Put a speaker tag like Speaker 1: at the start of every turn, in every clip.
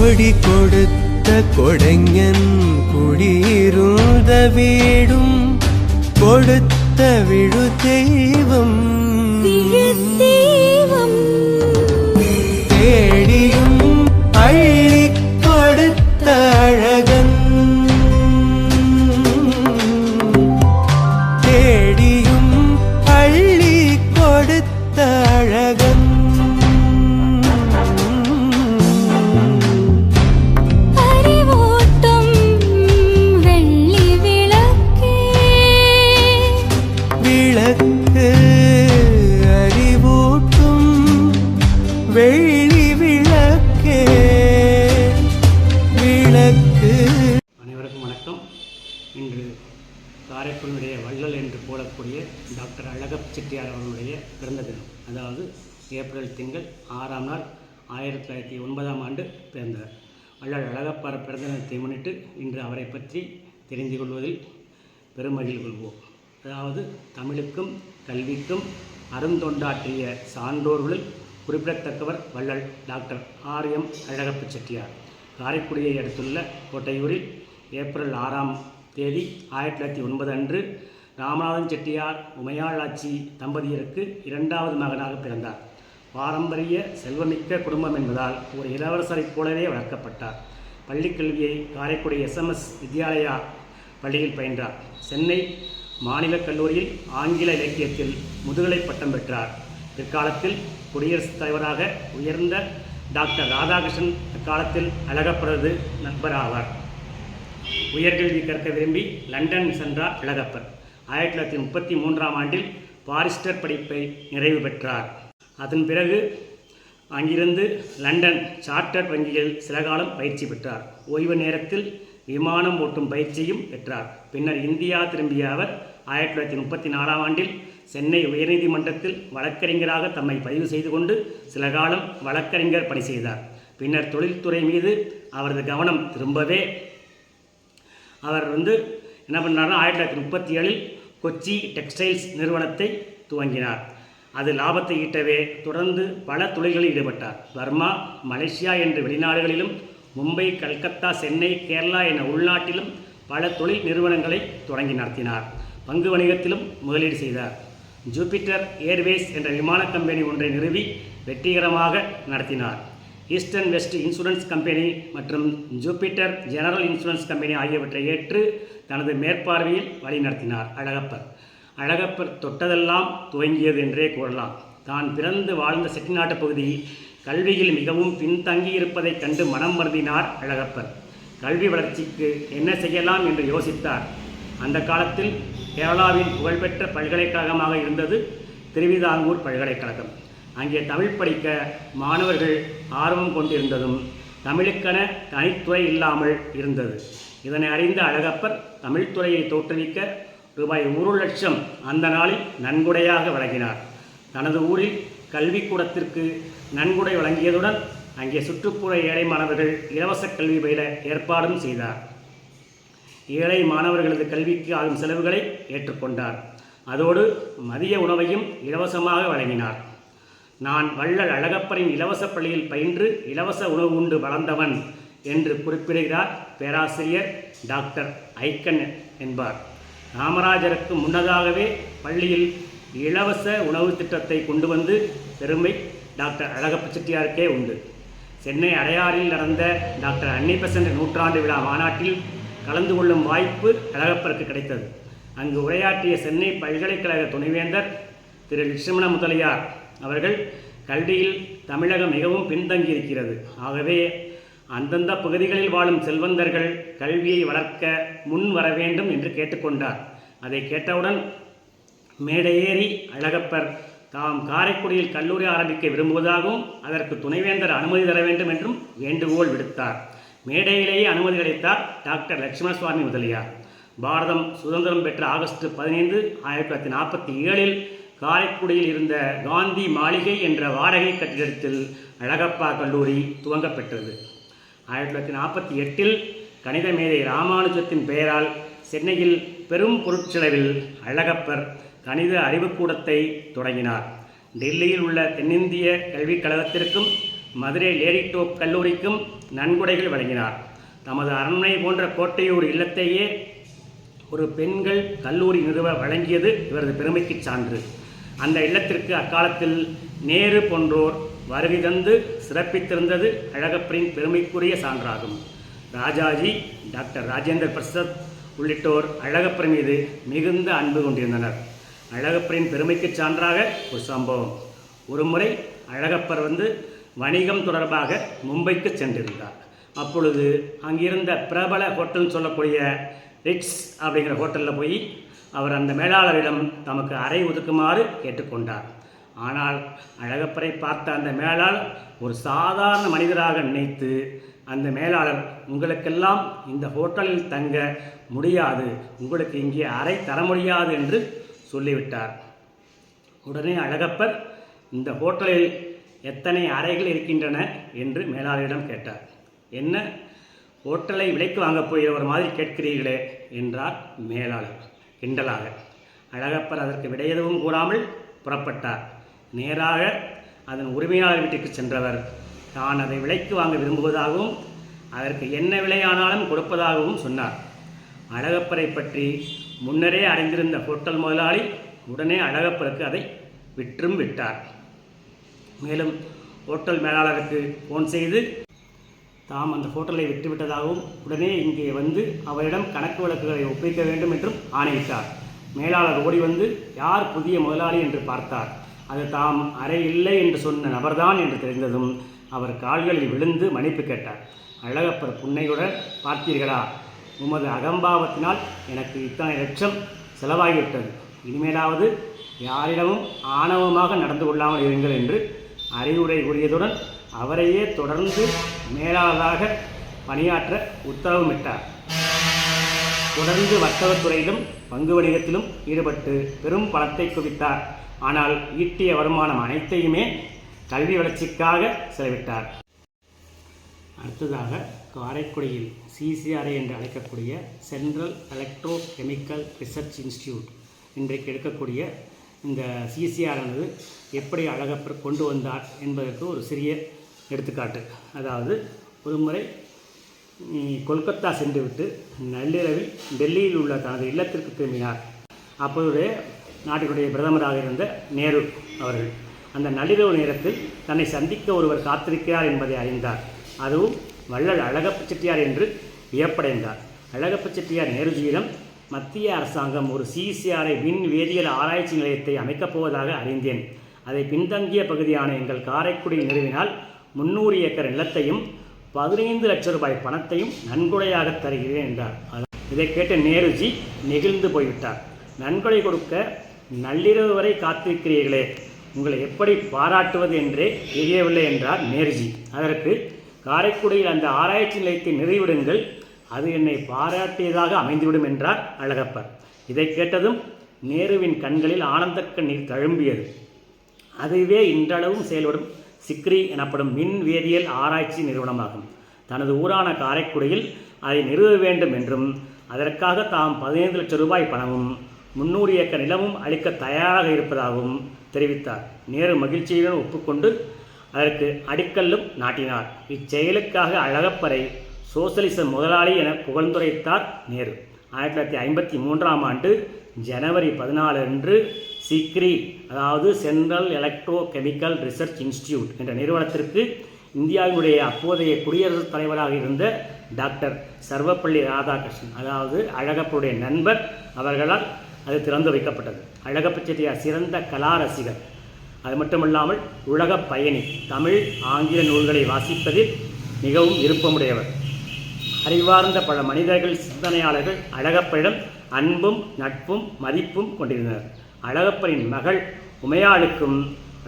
Speaker 1: கோடி கொடுத்த கொடைஞன் குடியிருந்த வீடும் கொடுத்த விழு தெய்வம்
Speaker 2: விழுத்தேவம்
Speaker 1: தேடியும் அள்ளி கொடுத்த அழகன்
Speaker 3: காரைக்குடியுடைய வள்ளல் என்று போடக்கூடிய டாக்டர் அழகப் செட்டியார் அவர்களுடைய பிறந்த தினம். அதாவது ஏப்ரல் திங்கள் ஆறாம் நாள் ஆயிரத்தி தொள்ளாயிரத்தி ஒன்பதாம் ஆண்டு பிறந்தார். வள்ளல் அழகப்பார் பிறந்த தினத்தை முன்னிட்டு இன்று அவரை பற்றி தெரிந்து கொள்வதில் பெருமகிழ் கொள்வோம். அதாவது தமிழுக்கும் கல்விக்கும் அருந்தொண்டாற்றிய சான்றோர்களில் குறிப்பிடத்தக்கவர் வள்ளல் doctor R M Alagappa Chettiar. காரைக்குடியை அடுத்துள்ள கோட்டையூரில் ஏப்ரல் ஆறாம் தேதி ஆயிரத்தி தொள்ளாயிரத்தி ஒன்பது அன்று ராமநாதன் செட்டியார் உமையாளாச்சி தம்பதியருக்கு இரண்டாவது மகனாக பிறந்தார். பாரம்பரிய செல்வமிக்க குடும்பம் என்பதால் ஒரு இளவரசரைப் போலவே வளர்க்கப்பட்டார். பள்ளிக் கல்வியை காரைக்குடி எஸ்எம்எஸ் வித்யாலயா பள்ளியில் பயின்றார். சென்னை மாநிலக் கல்லூரியில் ஆங்கில இலக்கியத்தில் முதுகலை பட்டம் பெற்றார். பிற்காலத்தில் குடியரசுத் தலைவராக உயர்ந்த டாக்டர் ராதாகிருஷ்ணன் அக்காலத்தில் அழகப்பரது நண்பராவார். உயர்கல்வி கற்க விரும்பி லண்டன் சென்றார் இளகப்பர் ஆயிரத்தி தொள்ளாயிரத்தி முப்பத்தி மூன்றாம் ஆண்டில் பாரிஸ்டர் படிப்பை நிறைவு பெற்றார். அதன் பிறகு அங்கிருந்து லண்டன் சார்ட்டர் வங்கியில் சில காலம் பயிற்சி பெற்றார். ஓய்வு நேரத்தில் விமானம் ஓட்டும் பயிற்சியும் பெற்றார். பின்னர் இந்தியா திரும்பிய அவர் ஆயிரத்தி தொள்ளாயிரத்தி முப்பத்தி நாலாம் ஆண்டில் சென்னை உயர்நீதிமன்றத்தில் வழக்கறிஞராக தம்மை பதிவு செய்து கொண்டு சில காலம் வழக்கறிஞர் பணி செய்தார். பின்னர் தொழில்துறை மீது அவரது கவனம் திரும்பவே அவர் வந்து என்ன பண்ணார்னா ஆயிரத்தி தொள்ளாயிரத்தி முப்பத்தி ஏழில் கொச்சி டெக்ஸ்டைல்ஸ் நிறுவனத்தை துவங்கினார். அது லாபத்தை ஈட்டவே தொடர்ந்து பல தொழில்களில் ஈடுபட்டார். பர்மா மலேசியா என்ற வெளிநாடுகளிலும் மும்பை கல்கத்தா சென்னை கேரளா என உள்நாட்டிலும் பல தொழில் நிறுவனங்களை தொடங்கி நடத்தினார். பங்கு வணிகத்திலும் முதலீடு செய்தார். ஜூபிட்டர் ஏர்வேஸ் என்ற விமான கம்பெனி ஒன்றை நிறுவி வெற்றிகரமாக நடத்தினார். ஈஸ்டர்ன் வெஸ்ட் இன்சூரன்ஸ் கம்பெனி மற்றும் ஜூபிட்டர் ஜெனரல் இன்சூரன்ஸ் கம்பெனி ஆகியவற்றை ஏற்று தனது மேற்பார்வையில் வழிநடத்தினார். அழகப்பர். அழகப்பர் தொட்டதெல்லாம் துவங்கியது என்றே கூறலாம். தான் பிறந்து வாழ்ந்த செட்டிநாட்டு பகுதி கல்வியில் மிகவும் பின்தங்கி இருப்பதைக் கண்டு மனம் மருந்தினார் அழகப்பர். கல்வி வளர்ச்சிக்கு என்ன செய்யலாம் என்று யோசித்தார். அந்த காலத்தில் கேரளாவின் புகழ்பெற்ற பல்கலைக்கழகமாக இருந்தது திருவிதாங்கூர் பல்கலைக்கழகம். அங்கே தமிழ் படிக்க மாணவர்கள் ஆர்வம் கொண்டிருந்ததும் தமிழுக்கென தனித்துறை இல்லாமல் இருந்தது. இதனை அறிந்த அழகப்பர் தமிழ்துறையை தோற்றுவிக்க ரூபாய் ஒரு லட்சம் அந்த நாளில் நன்கொடையாக வழங்கினார். தனது ஊரில் கல்விக்கூடத்திற்கு நன்கொடை வழங்கியதுடன் அங்கே சுற்றுப்புற ஏழை மாணவர்கள் இலவச கல்வி பயில ஏற்பாடும் செய்தார். ஏழை மாணவர்களது கல்விக்கு ஆகும் செலவுகளை ஏற்றுக்கொண்டார். அதோடு மதிய உணவையும் இலவசமாக வழங்கினார். நான் வள்ளல் அழகப்பரின் இலவச பள்ளியில் பயின்று இலவச உணவு உண்டு வளர்ந்தவன் என்று குறிப்பிடுகிறார் பேராசிரியர் டாக்டர் ஐக்கன் என்பார். காமராஜருக்கு முன்னதாகவே பள்ளியில் இலவச உணவு திட்டத்தை கொண்டு வந்து பெருமை டாக்டர் அழகப்ப செட்டியாருக்கே உண்டு. சென்னை அடையாறில் நடந்த டாக்டர் அன்னிபெசன்ட் நூற்றாண்டு விழா மாநாட்டில் கலந்து கொள்ளும் வாய்ப்பு அழகப்பருக்கு கிடைத்தது. அங்கு உரையாற்றிய சென்னை பல்கலைக்கழக துணைவேந்தர் திரு லட்சுமண முதலியார் அவர்கள் கல்வியில் தமிழகம் மிகவும் பின்தங்கியிருக்கிறது. ஆகவே அந்தந்த பகுதிகளில் வாழும் செல்வந்தர்கள் கல்வியை வளர்க்க முன் வர வேண்டும் என்று கேட்டுக்கொண்டார். அதை கேட்டவுடன் மேடையேறி அழகப்பர் தாம் காரைக்குடியில் கல்லூரி ஆரம்பிக்க விரும்புவதாகவும் அதற்கு துணைவேந்தர் அனுமதி தர வேண்டும் என்றும் வேண்டுகோள் விடுத்தார். மேடையிலேயே அனுமதி கிடைத்தார் டாக்டர் லட்சுமண சுவாமி முதலியார். பாரதம் சுதந்திரம் பெற்ற ஆகஸ்ட் பதினைந்து ஆயிரத்தி தொள்ளாயிரத்தி நாற்பத்தி ஏழில் காரைக்குடியில் இருந்த காந்தி மாளிகை என்ற வாடகை கட்டிடத்தில் அழகப்பா கல்லூரி துவங்கப்பெற்றது. ஆயிரத்தி தொள்ளாயிரத்தி நாற்பத்தி எட்டில் கணித மேதை ராமானுஜத்தின் பெயரால் சென்னையில் பெரும் பொருட்செலவில் அழகப்பர் கணித அறிவுக்கூடத்தை தொடங்கினார். டெல்லியில் உள்ள தென்னிந்திய கல்விக் கழகத்திற்கும் மதுரை லேடிடோப் கல்லூரிக்கும் நன்கொடைகள் வழங்கினார். தமது அரண்மனை போன்ற கோட்டையூர் இல்லத்தையே ஒரு பெண்கள் கல்லூரி நிறுவ வழங்கியது இவரது பெருமைக்கு சான்று. அந்த இல்லத்திற்கு அக்காலத்தில் நேரு போன்றோர் வருகை தந்து சிறப்பித்திருந்தது அழகப்பரின் பெருமைக்குரிய சான்றாகும். ராஜாஜி டாக்டர் ராஜேந்திர பிரசாத் உள்ளிட்டோர் அழகப்பர் மீது மிகுந்த அன்பு கொண்டிருந்தனர். அழகப்பரின் பெருமைக்கு சான்றாக ஒரு சம்பவம். ஒருமுறை அழகப்பர் வந்து வணிகம் தொடர்பாக மும்பைக்கு சென்றிருந்தார். அப்பொழுது அங்கிருந்த பிரபல ஹோட்டல்னு சொல்லக்கூடிய ரிட்ஸ் அப்படிங்கிற ஹோட்டலில் போய் அவர் அந்த மேலாளரிடம் தமக்கு அறை ஒதுக்குமாறு கேட்டுக்கொண்டார். ஆனால் அழகப்பரை பார்த்த அந்த மேலாளர் ஒரு சாதாரண மனிதராக நினைத்து அந்த மேலாளர் உங்களுக்கெல்லாம் இந்த ஹோட்டலில் தங்க முடியாது. உங்களுக்கு இங்கே அறை தர முடியாது என்று சொல்லிவிட்டார். உடனே அழகப்பர் இந்த ஹோட்டலில் எத்தனை அறைகள் இருக்கின்றன? என்று மேலாளரிடம் கேட்டார். என்ன? ஹோட்டலை விலைக்கு வாங்கப் போகிற ஒரு மாதிரி கேட்கிறீர்களே என்றார் மேலாளர். கிண்டலாக. அழகப்பர் அதற்கு விடை எதுவும் கூறாமல் புறப்பட்டார். நேராக அதன் உரிமையாளர் வீட்டுக்கு சென்றவர். தான் அதை விலைக்கு வாங்க விரும்புவதாகவும் அதற்கு என்ன விலையானாலும் கொடுப்பதாகவும் சொன்னார். அழகப்பரை பற்றி முன்னரே அறிந்திருந்த ஹோட்டல் முதலாளி உடனே அழகப்பருக்கு அதை விற்றும் விட்டார். மேலும் ஹோட்டல் மேலாளருக்கு ஃபோன் செய்து தாம் அந்த ஹோட்டலை விட்டுவிட்டதாகவும் உடனே இங்கே வந்து அவரிடம் கணக்கு வழக்குகளை ஒப்புவிக்க வேண்டும் என்றும் ஆணையிட்டார். மேலாளர் ஓடி வந்து யார் புதிய முதலாளி? என்று பார்த்தார். அது தாம் அறை இல்லை என்று சொன்ன நபர்தான் என்று தெரிந்ததும் அவர் கால்களில் விழுந்து மன்னிப்பு கேட்டார். அழகப்பர் புன்னையுடன் பார்த்தீர்களா? உமது அகம்பாவத்தினால் எனக்கு இத்தனை லட்சம் செலவாகிவிட்டது. இனிமேலாவது யாரிடமும் ஆணவமாக நடந்து கொள்ளாமல் இருங்கள் என்று அறிவுரை கூறியதுடன் அவரையே தொடர்ந்து மேலாளராக பணியாற்ற உத்தரவுமிட்டார். தொடர்ந்து வர்த்தகத்துறையிலும் பங்கு வணிகத்திலும் ஈடுபட்டு பெரும் பணத்தை குவித்தார். ஆனால் ஈட்டிய வருமானம் அனைத்தையுமே கல்வி வளர்ச்சிக்காக செலவிட்டார். அடுத்ததாக காரைக்குடியில் சிசிஆர்ஐ என்று அழைக்கக்கூடிய central electro chemical research institute இன்றைக்கு எடுக்கக்கூடிய இந்த சிசிஆர் ஆனது எப்படி அழகப்பர் கொண்டு வந்தார் என்பதற்கு ஒரு சிறிய எடுத்துக்காட்டு. அதாவது ஒருமுறை முறை கொல்கத்தா சென்றுவிட்டு நள்ளிரவில் டெல்லியில் உள்ள தனது இல்லத்திற்கு திரும்பினார். அப்போதுடைய நாட்டினுடைய பிரதமராக இருந்த நேரு அவர்கள் அந்த நள்ளிரவு நேரத்தில் தன்னை சந்திக்க ஒருவர் காத்திருக்கிறார் என்பதை அறிந்தார். அதுவும் வள்ளல் அழகப்ப செட்டியார் என்று வியப்படைந்தார். அழகப்ப செட்டியார் நேருஜியிடம் மத்திய அரசாங்கம் ஒரு சிசிஆரை விண் வேதியியல் ஆராய்ச்சி நிலையத்தை அமைக்கப் போவதாக அறிந்தேன். அதை பின்தங்கிய பகுதியான எங்கள் காரைக்குடி நிறுவினால் முன்னூறு ஏக்கர் நிலத்தையும் பதினைந்து லட்சம் ரூபாய் பணத்தையும் நன்கொடையாக தருகிறேன் என்றார். இதை கேட்ட நேருஜி நெகிழ்ந்து போய்விட்டார். நன்கொடை கொடுக்க நள்ளிரவு வரை காத்திருக்கிறீர்களே உங்களை எப்படி பாராட்டுவது என்றே தெரியவில்லை என்றார் நேருஜி. அதற்கு காரைக்குடியில் அந்த ஆராய்ச்சி நிலையத்தை நிறைவிடுங்கள் அது என்னை பாராட்டியதாக அமைந்துவிடும் என்றார் அழகப்பர். இதை கேட்டதும் நேருவின் கண்களில் ஆனந்த கண்ணீர் தழும்பியது. அதுவே இன்றளவும் செயல்படும் சிக்ரி எனப்படும் மின் வேதியியல் ஆராய்ச்சி நிறுவனமாகும். தனது ஊரான காரைக்குடியில் அதை நிறுவ வேண்டும் என்றும் அதற்காக தாம் பதினைந்து லட்சம் ரூபாய் பணமும் முன்னூறு ஏக்கர் நிலமும் அளிக்க தயாராக இருப்பதாகவும் தெரிவித்தார். நேரு மகிழ்ச்சியுடன் ஒப்புக்கொண்டு அதற்கு அடிக்கல்லும் நாட்டினார். இச்செயலுக்காக அழகப்பரை சோசலிச முதலாளி என புகழ்ந்துரைத்தார் நேரு. ஆயிரத்தி தொள்ளாயிரத்தி ஐம்பத்தி மூன்றாம் ஆண்டு ஜனவரி பதினாலு அன்று சிக்ரி அதாவது central electro chemical research institute என்ற நிறுவனத்திற்கு இந்தியாவினுடைய அப்போதைய குடியரசுத் தலைவராக இருந்த டாக்டர் சர்வப்பள்ளி ராதாகிருஷ்ணன் அதாவது அழகப்பருடைய நண்பர் அவர்களால் அது திறந்து வைக்கப்பட்டது. அழகப்ப செட்டியார் சிறந்த கலா ரசிகர் அது மட்டுமல்லாமல் உலகப் பயணி தமிழ் ஆங்கில நூல்களை வாசிப்பதில் மிகவும் விருப்பமுடையவர். அறிவார்ந்த பல மனிதர்கள் சிந்தனையாளர்கள் அழகப்பரிடம் அன்பும் நட்பும் மதிப்பும் கொண்டிருந்தனர். அழகப்பரின் மகள் உமையாளுக்கும்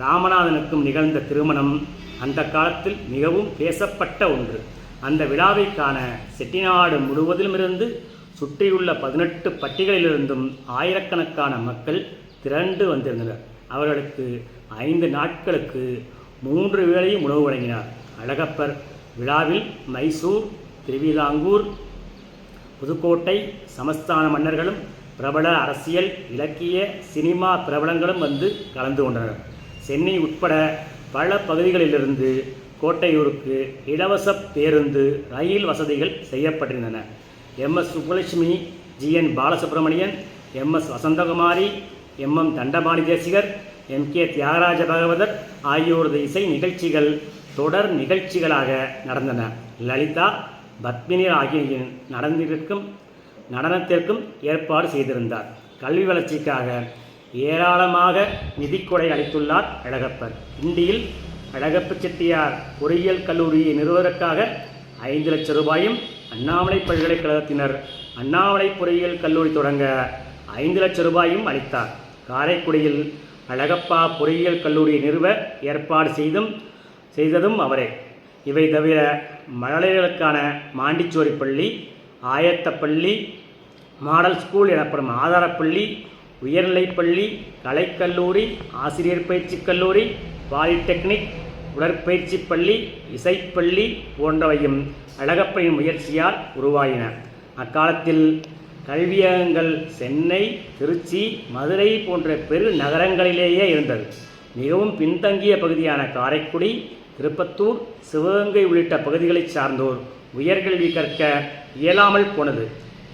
Speaker 3: ராமநாதனுக்கும் நிகழ்ந்த திருமணம் அந்த காலத்தில் மிகவும் பேசப்பட்ட ஒன்று. அந்த விழாவை காண செட்டிநாடு முழுவதிலுமிருந்து சுற்றியுள்ள பதினெட்டு பட்டிகளிலிருந்தும் ஆயிரக்கணக்கான மக்கள் திரண்டு வந்திருந்தனர். அவர்களுக்கு ஐந்து நாட்களுக்கு மூன்று வேளையும் உணவு வழங்கினார். அழகப்பர் விழாவில் மைசூர் திருவிதாங்கூர் புதுக்கோட்டை சமஸ்தான மன்னர்களும் பிரபல அரசியல் இலக்கிய சினிமா பிரபலங்களும் வந்து கலந்து கொண்டனர். சென்னை உட்பட பல பகுதிகளிலிருந்து கோட்டையூருக்கு இலவச பேருந்து ரயில் வசதிகள் செய்யப்பட்டிருந்தன. M. S. Subbulakshmi G. N. Balasubramaniam M. S. Vasanthakumari M. M. Dandapani Desikar M. K. Thyagaraja Bhagavathar ஆகியோரது இசை நிகழ்ச்சிகள் தொடர் நிகழ்ச்சிகளாக நடந்தன. லலிதா பத்மினி ஆகிய நடந்திருக்கும் நடனத்திற்கும் ஏற்பாடு செய்திருந்தார். கல்வி வளர்ச்சிக்காக ஏராளமாக நிதிக்கொடை அளித்துள்ளார் அழகப்பர். இந்தியில் அழகப்ப செட்டியார் பொறியியல் கல்லூரியை நிறுவதற்காக ஐந்து லட்சம் ரூபாயும் அண்ணாமலை பல்கலைக்கழகத்தினர் அண்ணாமலை பொறியியல் கல்லூரி தொடங்க ஐந்து லட்சம் ரூபாயும் அளித்தார். காரைக்குடியில் அழகப்பா பொறியியல் கல்லூரியை நிறுவ ஏற்பாடு செய்தும் செய்ததும் அவரே. இவை தவிர மழலையர்களுக்கான மாண்டிச்சோரி பள்ளி ஆயத்தப்பள்ளி மாடல் ஸ்கூல் எனப்படும் ஆதாரப்பள்ளி உயர்நிலைப்பள்ளி கலைக்கல்லூரி ஆசிரியர் பயிற்சிக் கல்லூரி பாலிடெக்னிக் உடற்பயிற்சி பள்ளி இசைப்பள்ளி போன்றவையும் அழகப்பனின் முயற்சியால் உருவாயின அக்காலத்தில் கல்வியகங்கள் சென்னை திருச்சி மதுரை போன்ற பெரு நகரங்களிலேயே இருந்தது. மிகவும் பின்தங்கிய பகுதியான காரைக்குடி திருப்பத்தூர் சிவகங்கை உள்ளிட்ட பகுதிகளைச் சார்ந்தோர் உயர்கல்வி கற்க இயலாமல் போனது.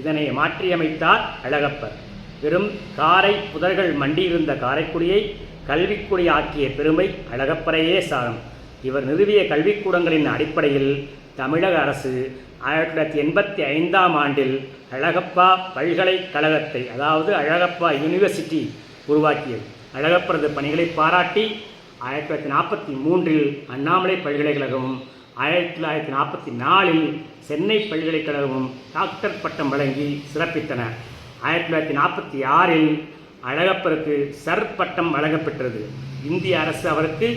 Speaker 3: இதனை மாற்றியமைத்தார் அழகப்பர். வெறும் காரை புதர்கள் மண்டியிருந்த காரைக்குடியை கல்விக்குடி ஆக்கிய பெருமை அழகப்பரையே சாரும். இவர் நிறுவிய கல்விக்கூடங்களின் அடிப்படையில் தமிழக அரசு ஆயிரத்தி தொள்ளாயிரத்தி எண்பத்தி ஐந்தாம் ஆண்டில் அழகப்பா பல்கலைக்கழகத்தை அதாவது அழகப்பா யூனிவர்சிட்டி உருவாக்கியது. அழகப்பரது பணிகளை பாராட்டி ஆயிரத்தி தொள்ளாயிரத்தி நாற்பத்தி மூன்றில் அண்ணாமலை பல்கலைக்கழகமும் ஆயிரத்தி தொள்ளாயிரத்தி நாற்பத்தி நாலில் சென்னை பல்கலைக்கழகமும் டாக்டர் பட்டம் வழங்கி சிறப்பித்தன. ஆயிரத்தி தொள்ளாயிரத்தி நாற்பத்தி ஆறில் அழகப்பருக்கு சர் பட்டம் வழங்கப்பெற்றது. இந்திய அரசு அவருக்கு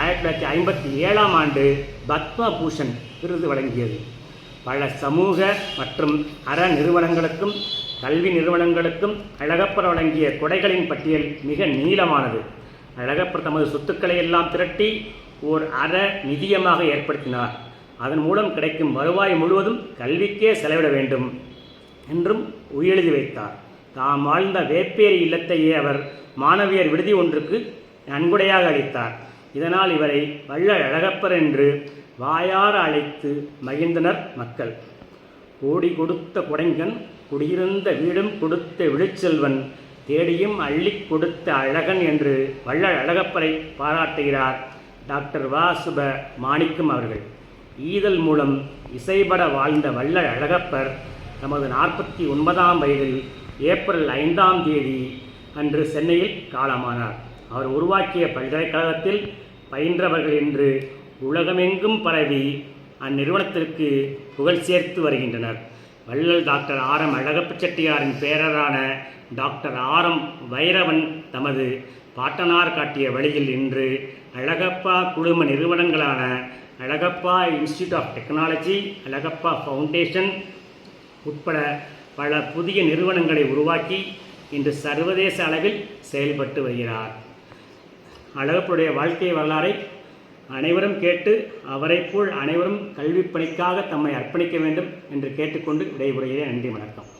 Speaker 3: ஆயிரத்தி தொள்ளாயிரத்தி ஐம்பத்தி ஏழாம் ஆண்டு பத்ம பூஷன் விருது வழங்கியது. பல சமூக மற்றும் அற நிறுவனங்களுக்கும் கல்வி நிறுவனங்களுக்கும் அழகப்பர் வழங்கிய கொடைகளின் பட்டியல் மிக நீளமானது. அழகப்பர் தமது சொத்துக்களை எல்லாம் திரட்டி ஓர் அற நிதியமாக ஏற்படுத்தினார். அதன் மூலம் கிடைக்கும் வருவாய் முழுவதும் கல்விக்கே செலவிட வேண்டும் என்றும் உயெழுதி வைத்தார். தாம் வாழ்ந்த வேப்பேரி இல்லத்தையே அவர் மாணவியர் விடுதி ஒன்றுக்கு நன்கொடையாக அளித்தார். இதனால் இவரை வள்ள அழகப்பர் என்று வாயார அழைத்து மகிழ்ந்தனர் மக்கள். கோடி கொடுத்த குடைங்கன் குடியிருந்த வீடும் கொடுத்த விழுச்செல்வன் தேடியும் அள்ளிக் கொடுத்த அழகன் என்று வள்ளல் அழகப்பரை பாராட்டுகிறார். டாக்டர் வா சுப மாணிக்கம் அவர்கள். ஈதல் மூலம் இசைபட வாழ்ந்த வள்ளல் அழகப்பர் தமது நாற்பத்தி ஒன்பதாம் வயதில் ஏப்ரல் ஐந்தாம் தேதி அன்று சென்னையில் காலமானார். அவர் உருவாக்கிய பல்கலைக்கழகத்தில் பயின்றவர்கள் என்று உலகமெங்கும் பரவி அந்நிறுவனத்திற்கு புகழ் சேர்த்து வருகின்றனர். வள்ளல் டாக்டர் ஆர் எம் அழகப்ப செட்டியாரின் பேரரான டாக்டர் ஆர் எம் வைரவன் தமது பாட்டனார் காட்டிய வழியில் இன்று அழகப்பா குழும நிறுவனங்களான Alagappa institute of technology Alagappa foundation உட்பட பல புதிய நிறுவனங்களை உருவாக்கி இன்று சர்வதேச அளவில் செயல்பட்டு வருகிறார். அழகப்பருடைய வாழ்க்கை வரலாறை அனைவரும் கேட்டு அவரைப் போல் அனைவரும் கல்விப் பணிக்காக தம்மை அர்ப்பணிக்க வேண்டும் என்று கேட்டுக்கொண்டு விடைபெறுகிறேன். நன்றி வணக்கம்.